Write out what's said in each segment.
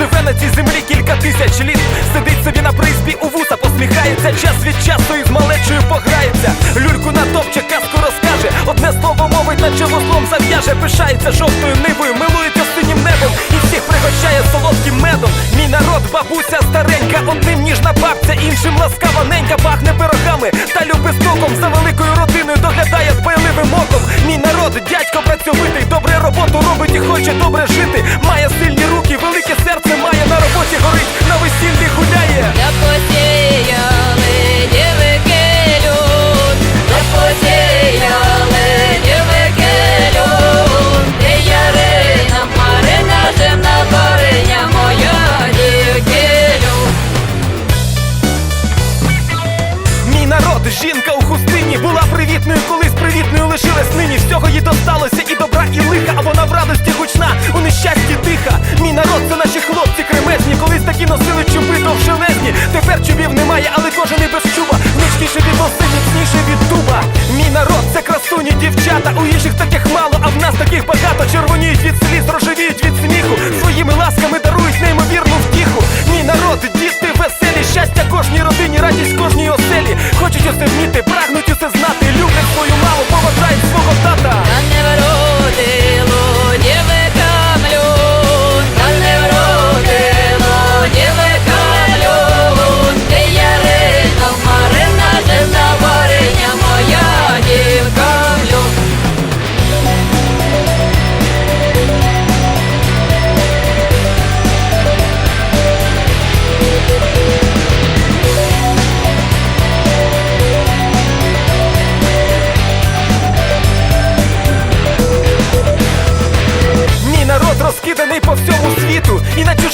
живе на цій землі кілька тисяч літ. Сидить собі на призбі у вуса, посміхається, час від часу із малечою пограється. Люльку одне слово мовить, наче вузлом зав'яже, пишається жовтою нивою, милується синім небом і всіх пригощає солодким медом. Мій народ, бабуся старенька, одним ніжна бабця, іншим ласкава ненька, пахне пирогами та любить стоком за великою родиною доглядає дбайливим оком. Мій народ, дядько працьовитий, добре роботу робить і хоче добре жити. Має сильні руки, велике серце має на роботі горить, на весіллі лишилась. Всього їй досталося і добра, і лиха, а вона в радості гучна, у нещасті тиха. Мій народ, це наші хлопці кремезні, колись такі носили чуби довжелезні. Тепер чубів немає, але кожен і без чуба. Гнучкіше від оси, міцніше від дуба. Мій народ, це красуні дівчата. У інших таких мало, а в нас таких багато. Червоніють від сліз, рожевіють від сміху. Своїми ласками дарують неймовірну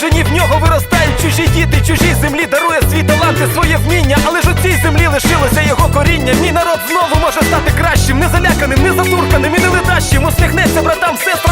Жені в нього виростають чужі діти, чужі землі дарує свій талант і своє вміння, але ж у цій землі лишилося його коріння. Мій народ знову може стати кращим, не заляканим, не затурканим, і неледащим Усміхнеться братам, все.